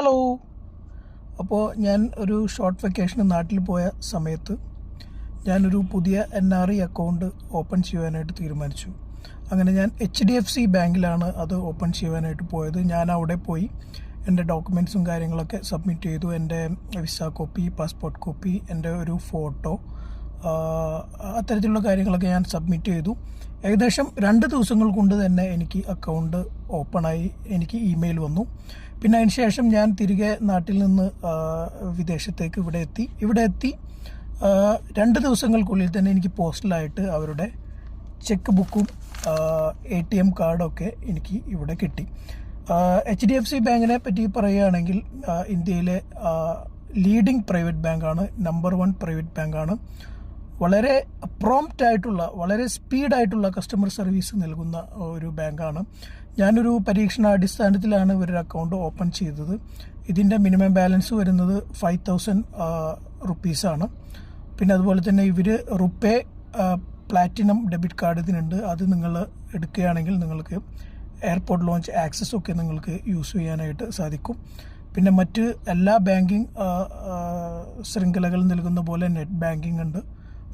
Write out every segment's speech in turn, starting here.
Hello അപ്പോൾ ഞാൻ ഒരു ഷോർട്ട് വെക്കേഷന് നാട്ടിൽ പോയ സമയത്ത് ഞാനൊരു പുതിയ N R I account open ചെയ്യുവാനായിട്ട് തീരുമാനിച്ചു. അങ്ങനെ ഞാൻ എച്ച് ഡി എഫ് സി ബാങ്കിലാണ് അത് ഓപ്പൺ ചെയ്യുവാനായിട്ട് പോയത്. ഞാൻ അവിടെ പോയി എന്റെ ഡോക്യുമെന്റ്സും കാര്യങ്ങളൊക്കെ സബ്മിറ്റ് ചെയ്തു. എന്റെ വിസ കോപ്പി പാസ്പോർട്ട് കോപ്പി എന്റെ ഒരു ഫോട്ടോ അത്തരത്തിലുള്ള കാര്യങ്ങളൊക്കെ ഞാൻ സബ്മിറ്റ് ചെയ്തു. ഏകദേശം രണ്ട് ദിവസങ്ങൾ കൊണ്ട് തന്നെ എനിക്ക് അക്കൗണ്ട് ഓപ്പണായി എനിക്ക് ഇമെയിൽ വന്നു. പിന്നെ അതിന് ശേഷം ഞാൻ തിരികെ നാട്ടിൽ നിന്ന് വിദേശത്തേക്ക് ഇവിടെ എത്തി. ഇവിടെ എത്തി രണ്ട് ദിവസങ്ങൾക്കുള്ളിൽ തന്നെ എനിക്ക് പോസ്റ്റലായിട്ട് അവരുടെ ചെക്ക് ബുക്കും എ ടി എം കാർഡൊക്കെ എനിക്ക് ഇവിടെ കിട്ടി. എച്ച് ഡി എഫ് സി ബാങ്കിനെ പറ്റി പറയുകയാണെങ്കിൽ ഇന്ത്യയിലെ ലീഡിംഗ് പ്രൈവറ്റ് ബാങ്കാണ് നമ്പർ വൺ പ്രൈവറ്റ് ബാങ്കാണ് വളരെ പ്രോംപ്റ്റ് ആയിട്ടുള്ള വളരെ സ്പീഡായിട്ടുള്ള കസ്റ്റമർ സർവീസ് നൽകുന്ന ഒരു ബാങ്കാണ്. ഞാനൊരു പരീക്ഷണാടിസ്ഥാനത്തിലാണ് ഇവരുടെ അക്കൗണ്ട് ഓപ്പൺ ചെയ്തത്. ഇതിന്റെ മിനിമം ബാലൻസ് വരുന്നത് ഫൈവ് തൗസൻഡ് റുപ്പീസാണ് പിന്നെ അതുപോലെ തന്നെ ഇവർ റുപ്പേ പ്ലാറ്റിനം ഡെബിറ്റ് കാർഡ് ഇതിനുണ്ട്. അത് നിങ്ങൾ എടുക്കുകയാണെങ്കിൽ നിങ്ങൾക്ക് എയർപോർട്ട് ലോഞ്ച് ആക്സസ് ഒക്കെ നിങ്ങൾക്ക് യൂസ് ചെയ്യാനായിട്ട് സാധിക്കും. പിന്നെ മറ്റ് എല്ലാ ബാങ്കിങ് ശൃംഖലകളും നൽകുന്ന പോലെ നെറ്റ് ബാങ്കിങ് ഉണ്ട്.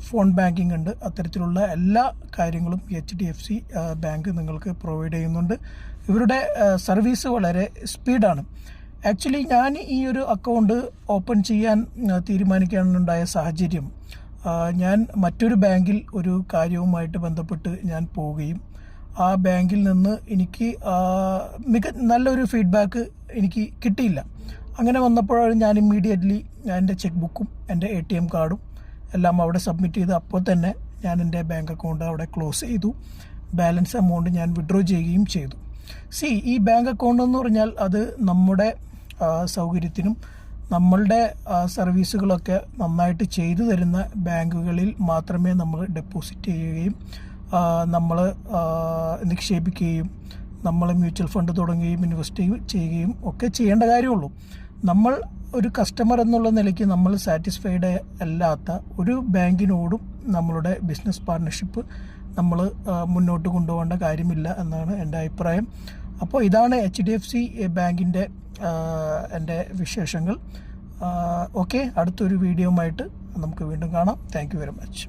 ഫോൺ ബാങ്കിങ് ഉണ്ട്. അത്തരത്തിലുള്ള എല്ലാ കാര്യങ്ങളും H D F C bank നിങ്ങൾക്ക് പ്രൊവൈഡ് ചെയ്യുന്നുണ്ട്. ഇവരുടെ സർവീസ് വളരെ സ്പീഡാണ് ആക്ച്വലി ഞാൻ ഈ ഒരു അക്കൗണ്ട് ഓപ്പൺ ചെയ്യാൻ തീരുമാനിക്കാനുണ്ടായ സാഹചര്യം ഞാൻ മറ്റൊരു ബാങ്കിൽ ഒരു കാര്യവുമായിട്ട് ബന്ധപ്പെട്ട് ഞാൻ പോവുകയും ആ ബാങ്കിൽ നിന്ന് എനിക്ക് മിക നല്ലൊരു ഫീഡ്ബാക്ക് എനിക്ക് കിട്ടിയില്ല. അങ്ങനെ വന്നപ്പോഴാണ് ഞാൻ ഇമ്മീഡിയറ്റ്ലി എന്റെ ചെക്ക് ബുക്കും എന്റെ എ ടി എം കാർഡും എല്ലാം അവിടെ സബ്മിറ്റ് ചെയ്ത് അപ്പോൾ തന്നെ ഞാൻ എന്റെ ബാങ്ക് അക്കൗണ്ട് അവിടെ ക്ലോസ് ചെയ്തു. ബാലൻസ് എമൗണ്ട് ഞാൻ വിഡ്രോ ചെയ്യുകയും ചെയ്തു. സി ഈ ബാങ്ക് അക്കൗണ്ട് എന്ന് പറഞ്ഞാൽ അത് നമ്മുടെ സൗകര്യത്തിനും നമ്മളുടെ സർവീസുകളൊക്കെ നന്നായിട്ട് ചെയ്തു തരുന്ന ബാങ്കുകളിൽ മാത്രമേ നമ്മൾ ഡെപ്പോസിറ്റ് ചെയ്യുകയും നമ്മൾ നിക്ഷേപിക്കുകയും നമ്മൾ മ്യൂച്വൽ ഫണ്ട് തുടങ്ങുകയും ഇൻവെസ്റ്റ് ചെയ്യുകയും ഒക്കെ ചെയ്യേണ്ട കാര്യമുള്ളൂ. നമ്മൾ ഒരു കസ്റ്റമർ എന്നുള്ള നിലയ്ക്ക് നമ്മൾ സാറ്റിസ്ഫൈഡ് അല്ലാത്ത ഒരു ബാങ്കിനോടും നമ്മളുടെ ബിസിനസ് പാർട്ണർഷിപ്പ് നമ്മൾ മുന്നോട്ട് കൊണ്ടുപോകേണ്ട കാര്യമില്ല എന്നാണ് എന്റെ അഭിപ്രായം. അപ്പോൾ ഇതാണ് എച്ച് ഡി എഫ് സി ബാങ്കിന്റെ എന്റെ വിശേഷങ്ങൾ. ഓക്കെ അടുത്തൊരു വീഡിയോയുമായിട്ട് നമുക്ക് വീണ്ടും കാണാം. Thank very much